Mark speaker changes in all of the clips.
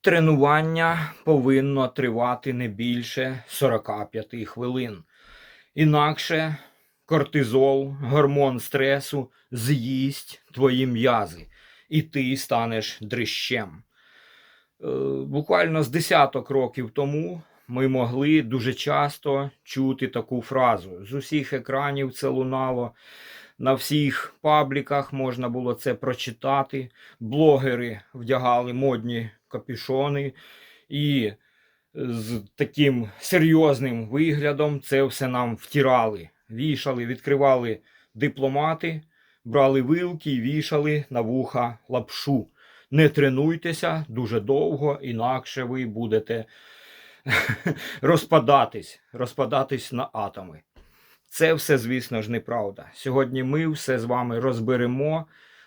Speaker 1: Тренування повинно тривати не більше 45 хвилин. Інакше кортизол, гормон стресу, з'їсть твої м'язи, і ти станеш дрищем. Е, Буквально з десяток років тому ми могли дуже часто чути таку фразу. З усіх екранів це лунало, на всіх пабліках можна було це прочитати. Блогери вдягали модні капюшони і з таким серйозним виглядом це все нам втирали. Вішали, відкривали дипломати, брали вилки і вішали на вуха лапшу. Не тренуйтеся дуже довго, інакше ви будете розпадатись, розпадатись на атоми. Це все, звісно ж, неправда. Сьогодні ми все з вами розберемо,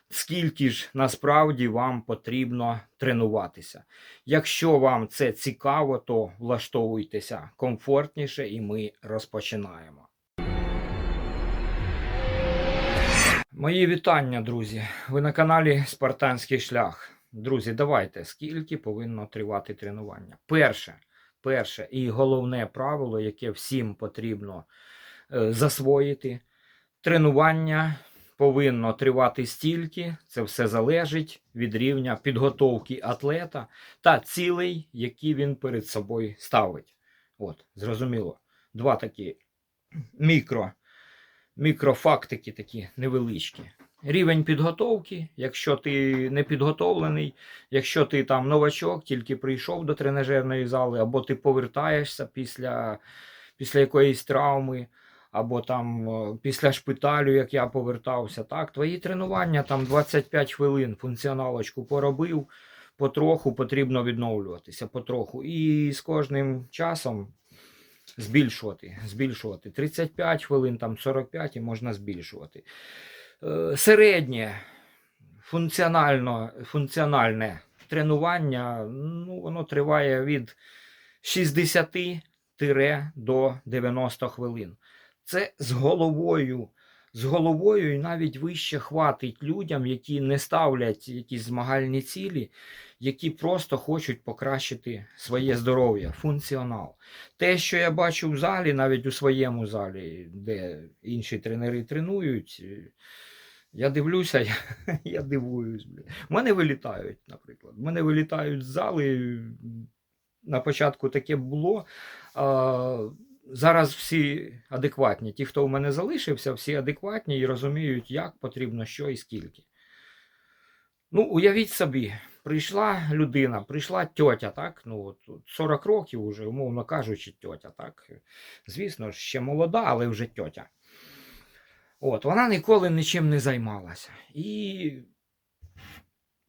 Speaker 1: скільки ж насправді вам потрібно тренуватися. Якщо вам це цікаво, то влаштовуйтеся комфортніше і ми розпочинаємо. Мої вітання, друзі. Ви на каналі Спартанський шлях. Друзі, давайте, скільки повинно тривати тренування? Перше, перше і головне правило, яке всім потрібно засвоїти. Тренування повинно тривати стільки, це все залежить від рівня підготовки атлета та цілей, які він перед собою ставить. От, зрозуміло. Два такі мікро, мікрофактики такі невеличкі. Рівень підготовки, якщо ти не підготовлений, якщо ти там новачок, тільки прийшов до тренажерної зали, або ти повертаєшся після, після якоїсь травми, або там е, після шпиталю, як я повертався, так, твої тренування там 25 хвилин, функціоналочку поробив, потроху потрібно відновлюватися, потроху. І з кожним часом збільшувати, збільшувати. 35 хвилин, там 45 і можна збільшувати. Е, Середнє функціонально, функціональне тренування, ну, воно триває від 60 до 90 хвилин. Це з головою. З головою і навіть вище хватить людям, які не ставлять якісь змагальні цілі, які просто хочуть покращити своє здоров'я, функціонал. Те, що я бачу в залі, навіть у своєму залі, де інші тренери тренують, е, я дивлюся, я, я дивуюсь. В мене вилітають, наприклад. Мене вилітають з зали. На початку таке було. А, зараз всі адекватні. Ті, хто у мене залишився, всі адекватні і розуміють, як потрібно, що і скільки. Ну, уявіть собі, прийшла людина, прийшла тьотя, так? Ну, от, от 40 років уже, умовно кажучи, тьотя, так? Звісно ще молода, але вже тьотя. От, вона ніколи нічим не займалася. І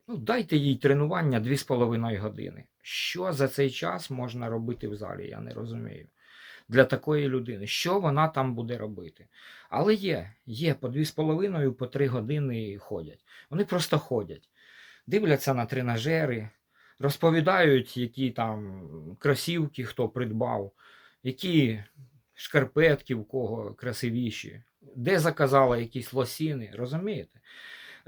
Speaker 1: ну, дайте їй тренування 2,5 години. Що за цей час можна робити в залі, я не розумію. Для такої людини, що вона там буде робити. Але є, є по 2,5 по 3 години ходять. Вони просто ходять, дивляться на тренажери, розповідають, які там кросівки хто придбав, які шкарпетки в кого красивіші, де заказала якісь лосіни, розумієте?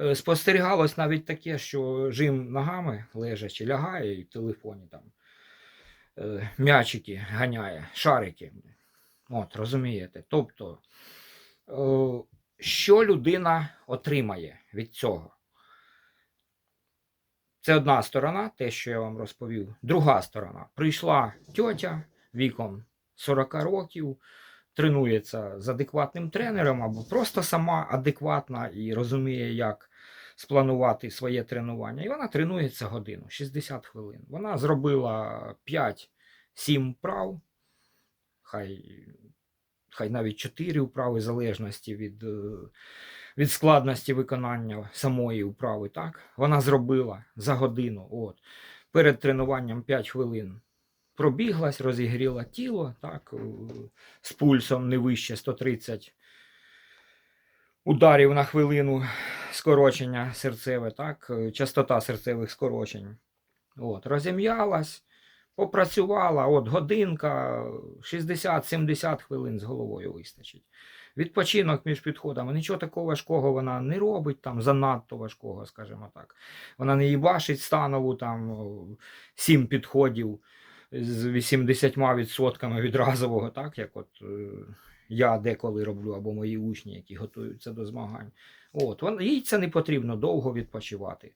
Speaker 1: Е, Спостерігалось навіть таке, що жим ногами лежачи, лягає і в телефоні там м'ячики ганяє, шарики. От, розумієте? Тобто, е, що людина отримає від цього? Це одна сторона, те, що я вам розповів. Друга сторона. Прийшла тьотя віком 40 років, тренується з адекватним тренером, або просто сама адекватна і розуміє, як спланувати своє тренування. І вона тренується годину, 60 хвилин. Вона зробила 5-7 вправ, хай, хай навіть 4 вправи, в залежності від, е, від складності виконання самої вправи. Так? Вона зробила за годину. От. Перед тренуванням 5 хвилин пробіглась, розігріла тіло, так, е, з пульсом не вище 130 ударів на хвилину скорочення серцеве, так, е, частота серцевих скорочень. От, розім'ялась, попрацювала, от годинка, 60-70 хвилин з головою вистачить. Відпочинок між підходами. Нічого такого важкого вона не робить, там занадто важкого, скажімо так. Вона не їбашить станову там о, сім підходів з 80% від разового, так як от е, я деколи роблю, або мої учні, які готуються до змагань. От, вон- їй це не потрібно довго відпочивати.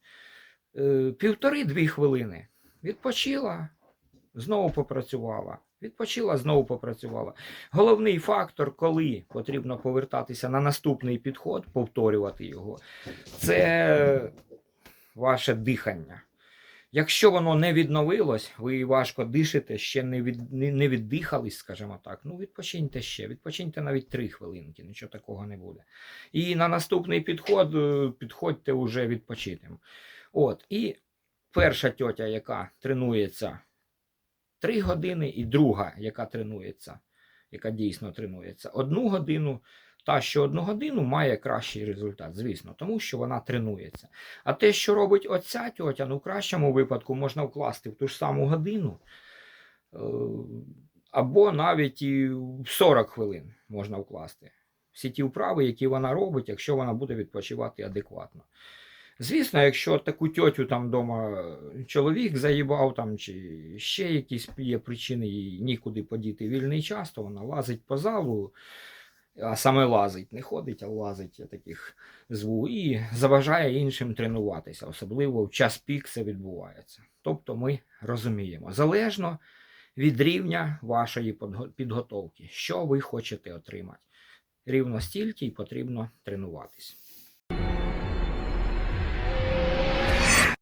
Speaker 1: Е, Півтори-дві хвилини. Відпочила, знову попрацювала. Відпочила, знову попрацювала. Головний фактор, коли потрібно повертатися на наступний підход, повторювати його, це ваше дихання. Якщо воно не відновилось, ви важко дишите, ще не, від, не, віддихались, скажімо так, ну відпочиньте ще, відпочиньте навіть 3 хвилинки, нічого такого не буде. І на наступний підход е, підходьте уже відпочитим. От, і перша тьотя, яка тренується 3 години, і друга, яка тренується, яка дійсно тренується одну годину. Та, що одну годину має кращий результат, звісно, тому що вона тренується. А те, що робить оця тьотя, ну в кращому випадку можна вкласти в ту ж саму годину, е, або навіть і в 40 хвилин можна вкласти. Всі ті вправи, які вона робить, якщо вона буде відпочивати адекватно. Звісно, якщо таку тьотю там вдома чоловік заїбав, там, чи ще якісь є причини їй нікуди подіти вільний час, то вона лазить по залу, а саме лазить, не ходить, а лазить, я таких зву, і заважає іншим тренуватися, особливо в час пік це відбувається. Тобто ми розуміємо, залежно від рівня вашої підготовки, що ви хочете отримати. Рівно стільки й потрібно тренуватись.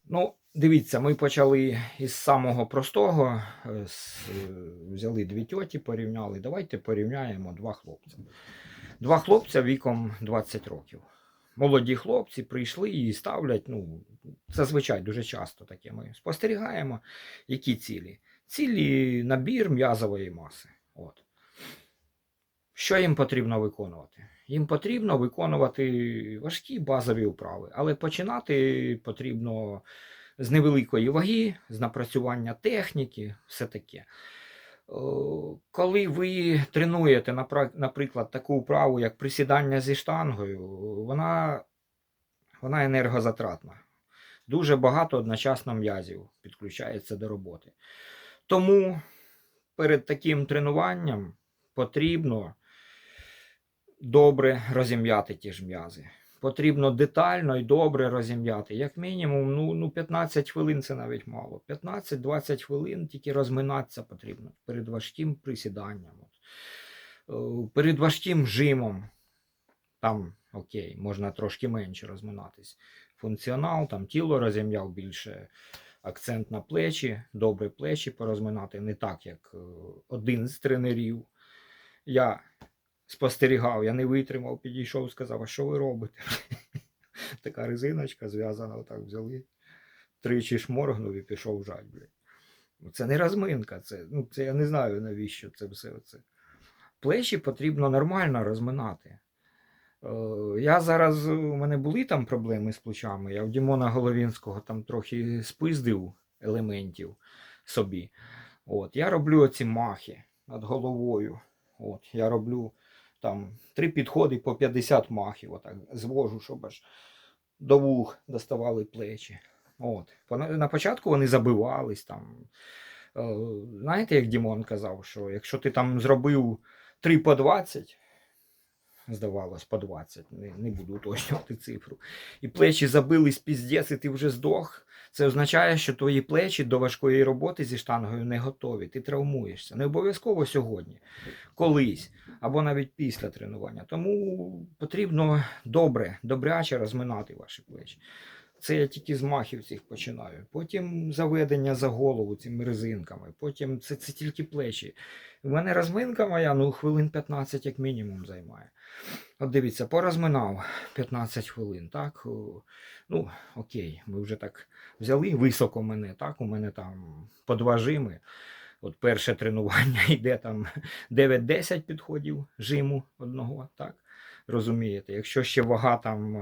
Speaker 1: Ну, дивіться, ми почали із самого простого. е, е, взяли дві тьоті, порівняли. Давайте порівняємо два хлопця. Два хлопця віком 20 років. Молоді хлопці прийшли і ставлять, ну, зазвичай дуже часто таке ми спостерігаємо, які цілі. Цілі набір м'язової маси. От. Що їм потрібно виконувати? Їм потрібно виконувати важкі базові вправи, але починати потрібно з невеликої ваги, з напрацювання техніки, все таке. О, Коли ви тренуєте, наприклад, таку вправу, як присідання зі штангою, вона, вона енергозатратна. Дуже багато одночасно м'язів підключається до роботи. Тому перед таким тренуванням потрібно добре розім'яти ті ж м'язи. Потрібно детально і добре розім'яти. Як мінімум, ну, ну 15 хвилин це навіть мало. 15-20 хвилин тільки розминатися потрібно перед важким присіданням. Е, Перед важким жимом. Там окей, можна трошки менше розминатись. Функціонал, там тіло розім'яв більше, акцент на плечі, добре плечі порозминати, не так, як е, один з тренерів. Я спостерігав, я не витримав, підійшов, сказав, а що ви робите? Така резиночка зв'язана, отак взяли. Тричі шморгнув і пішов жать, блядь. Ну, Це не розминка, це, ну, це я не знаю, навіщо це все. Це. Плечі потрібно нормально розминати. Е, Я зараз, у мене були там проблеми з плечами. Я в Дімона Головінського там трохи спиздив елементів собі. От, я роблю оці махи над головою. От, я роблю там три підходи по 50 махів. Отак звожу, щоб аж до вух доставали плечі. От. На початку вони забивались там. Е, Знаєте, як Дімон казав, що якщо ти там зробив 3 по 20, здавалось, по 20, не, не буду уточнювати цифру, і плечі забились піздець, і ти вже здох, це означає, що твої плечі до важкої роботи зі штангою не готові. Ти травмуєшся. Не обов'язково сьогодні, колись, або навіть після тренування. Тому потрібно добре, добряче розминати ваші плечі. Це я тільки з махів цих починаю. Потім заведення за голову цими резинками. Потім це, це тільки плечі. У мене розминка моя, ну, хвилин 15 як мінімум займає. От дивіться, порозминав 15 хвилин, так? Ну, окей, ми вже так взяли високо мене, так? У мене там подважими. От перше тренування йде там 9-10 підходів жиму одного, так? Розумієте, якщо ще вага там.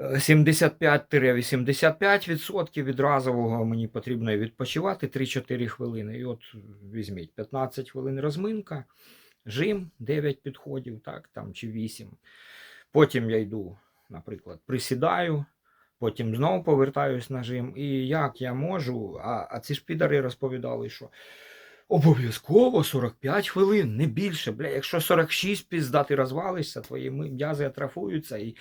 Speaker 1: Е, е, 75-85% від разового мені потрібно відпочивати 3-4 хвилини. І от візьміть 15 хвилин розминка, жим 9 підходів, так, там, чи 8. Потім я йду, наприклад, присідаю, потім знову повертаюсь на жим. І як я можу, а, а ці ж підари розповідали, що обов'язково 45 хвилин, не більше. Бля, якщо 46 пізда, ти розвалишся, твої м'язи атрофуються, і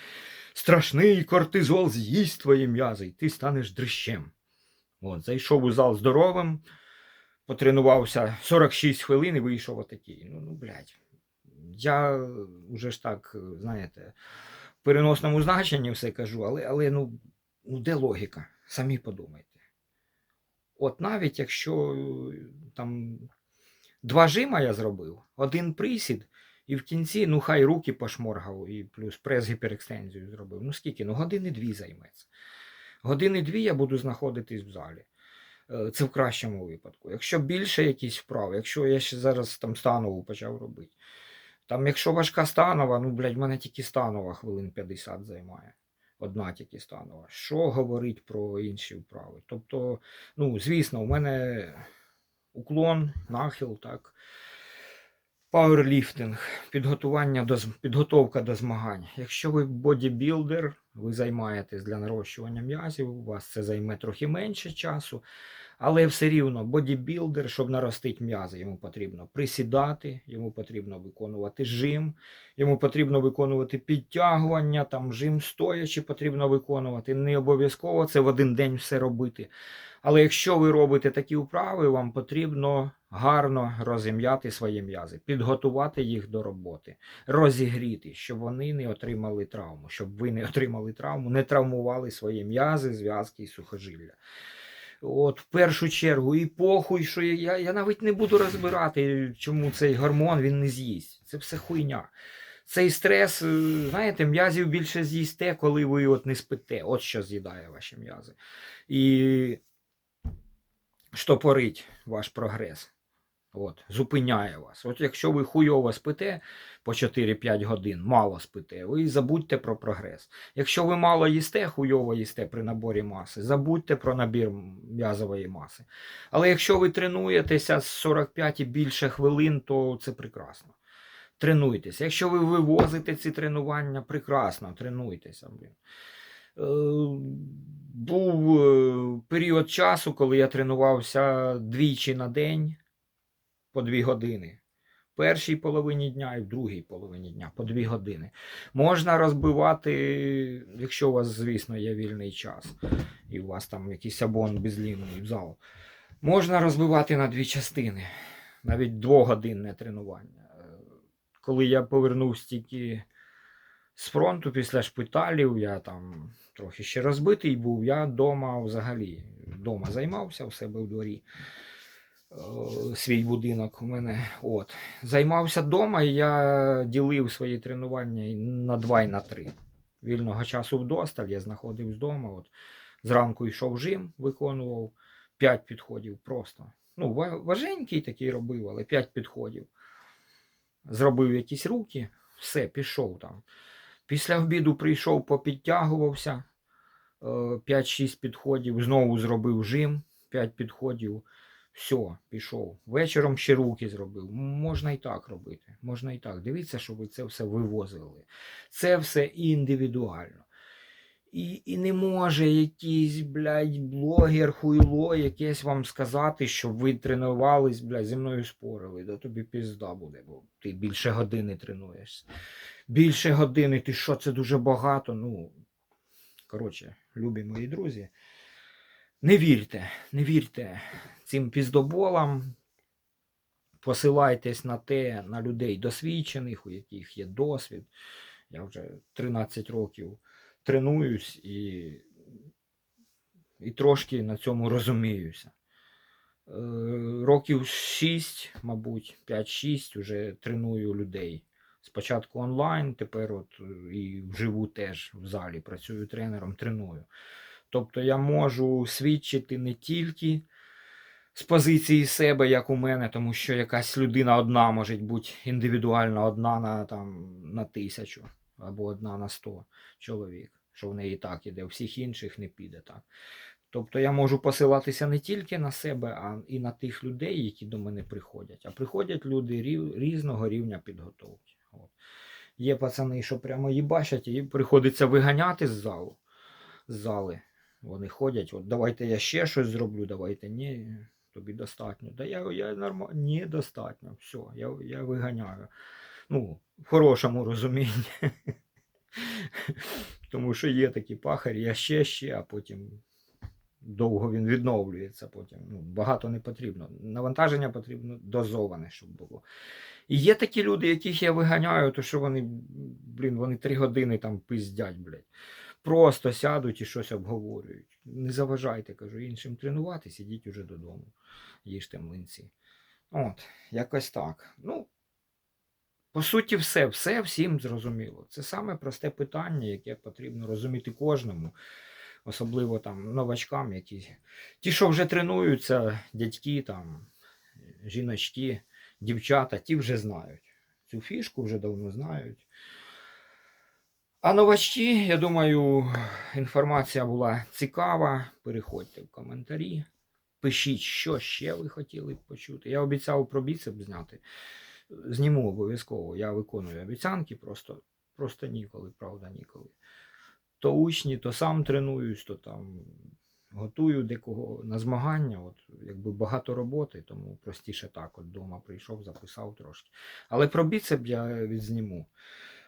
Speaker 1: страшний кортизол з'їсть твої м'язи, і ти станеш дрищем. От, зайшов у зал здоровим, потренувався 46 хвилин і вийшов отакий. Ну, ну, блядь. Я вже ж так, знаєте, в переносному значенні все кажу, але, але ну, ну де логіка? Самі подумайте. От навіть якщо там два жима я зробив, один присід, і в кінці, ну хай руки пошморгав, і плюс прес гіперекстензію зробив. Ну скільки? Ну години дві займеться. Години дві я буду знаходитись в залі. Е, Це в кращому випадку. Якщо більше якісь вправи, якщо я ще зараз там станову почав робити. Там, якщо важка станова, ну, блядь, в мене тільки станова хвилин 50 займає. Одна тільки станова. Що говорить про інші вправи? Тобто, ну, звісно, у мене уклон, нахил, так. Пауерліфтинг, підготування до, підготовка до змагань. Якщо ви бодібілдер, ви займаєтесь для нарощування м'язів, у вас це займе трохи менше часу, але все рівно бодібілдер, щоб наростити м'язи, йому потрібно присідати, йому потрібно виконувати жим, йому потрібно виконувати підтягування, там жим стоячи потрібно виконувати. Не обов'язково це в один день все робити. Але якщо ви робите такі вправи, вам потрібно гарно розім'яти свої м'язи, підготувати їх до роботи, розігріти, щоб вони не отримали травму, щоб ви не отримали травму, не травмували свої м'язи, зв'язки і сухожилля. От в першу чергу, і похуй, що я, я, навіть не буду розбирати, чому цей гормон він не з'їсть. Це все хуйня. Цей стрес, е, знаєте, м'язів більше з'їсте, коли ви от не спите. От що з'їдає ваші м'язи. І штопорить ваш прогрес. От, зупиняє вас. От якщо ви хуйово спите по 4-5 годин, мало спите, ви забудьте про прогрес. Якщо ви мало їсте, хуйово їсте при наборі маси, забудьте про набір м'язової маси. Але якщо ви тренуєтеся з 45 і більше хвилин, то це прекрасно. Тренуйтеся. Якщо ви вивозите ці тренування, прекрасно, тренуйтеся. Блін. Е, Був е, період часу, коли я тренувався двічі на день по дві години. В першій половині дня і в другій половині дня по дві години. Можна розбивати, якщо у вас, звісно, є вільний час, і у вас там якийсь абон безлінний в зал. Можна розбивати на дві частини, навіть двогодинне тренування. Е, Коли я повернувся тільки з фронту після шпиталів, я там трохи ще розбитий був, я вдома взагалі вдома займався у себе в дворі. Е, Свій будинок у мене. От. Займався вдома, і я ділив свої тренування на два і на три. Вільного часу вдосталь, я знаходився вдома. От. Зранку йшов жим, виконував 5 підходів просто. Ну, важенький такий робив, але 5 підходів. Зробив якісь руки, все, пішов там. Після обіду прийшов, попідтягувався. е, 5-6 підходів, знову зробив жим, 5 підходів. Все, пішов. Вечором ще руки зробив. Можна і так робити. Можна і так. Дивіться, щоб ви це все вивозили. Це все індивідуально. І, і не може якийсь, блядь, блогер, хуйло, якесь вам сказати, щоб ви тренувались, блядь, зі мною спорили. Да тобі пізда буде, бо ти більше години тренуєшся. Більше години, ти що, це дуже багато. Ну, коротше, любі мої друзі. Не вірте, не вірте цим піздоболам. Посилайтесь на те, на людей досвідчених, у яких є досвід. Я вже 13 років тренуюсь і, і трошки на цьому розуміюся. Е, Років 6, мабуть, 5-6 вже треную людей. Спочатку онлайн, тепер от е, і вживу теж в залі працюю тренером, треную. Тобто я можу свідчити не тільки з позиції себе, як у мене, тому що якась людина одна може бути індивідуально одна на, там, на тисячу або одна на сто чоловік. що в неї так іде, у всіх інших не піде так. Тобто я можу посилатися не тільки на себе, а і на тих людей, які до мене приходять. А приходять люди різного рівня підготовки. От. Є пацани, що прямо їбачать, і приходиться виганяти з залу. З зали. Вони ходять, от давайте я ще щось зроблю, давайте ні, тобі достатньо. Да я, я нормально, ні, достатньо. Все, я, я виганяю. Ну, в хорошому розумінні. Тому що є такі пахарі, я ще, ще, а потім довго він відновлюється. Потім ну, багато не потрібно. Навантаження потрібно дозоване, щоб було. І є такі люди, яких я виганяю, то що вони, блін, вони три години там пиздять, блядь. Просто сядуть і щось обговорюють. Не заважайте, кажу, іншим тренуватись, ідіть уже додому. Їжте млинці. От, якось так. Ну, по суті, все, все всім зрозуміло. Це саме просте питання, яке потрібно розуміти кожному, особливо там новачкам, які ті, що вже тренуються, дядьки, там, жіночки, дівчата, ті вже знають. Цю фішку вже давно знають. А новачки, я думаю, інформація була цікава. Переходьте в коментарі. Пишіть, що ще ви хотіли б почути. Я обіцяв про біцеп зняти. Зніму обов'язково. Я виконую обіцянки, просто, просто ніколи, правда, ніколи. То учні, то сам тренуюсь, то там готую декого на змагання. От, якби багато роботи, тому простіше так. От вдома прийшов, записав трошки. Але про біцеп я відзніму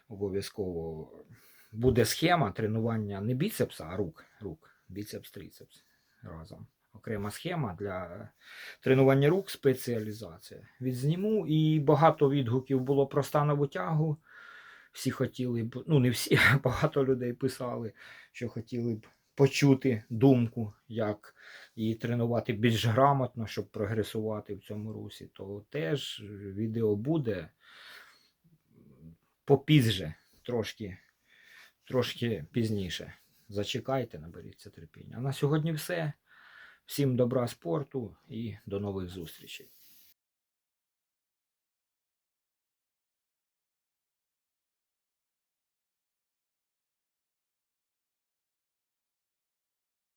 Speaker 1: обов'язково. Буде схема тренування не біцепса, а рук. рук. Біцепс, трицепс разом. Окрема схема для тренування рук, спеціалізація. Відзніму і багато відгуків було про станову тягу. Всі хотіли б, ну не всі, багато людей писали, що хотіли б почути думку, як її тренувати більш грамотно, щоб прогресувати в цьому русі. То теж відео буде попізже, трошки, трошки пізніше. Зачекайте, наберіться терпіння. А на сьогодні все. Всім добра спорту і до нових зустрічей.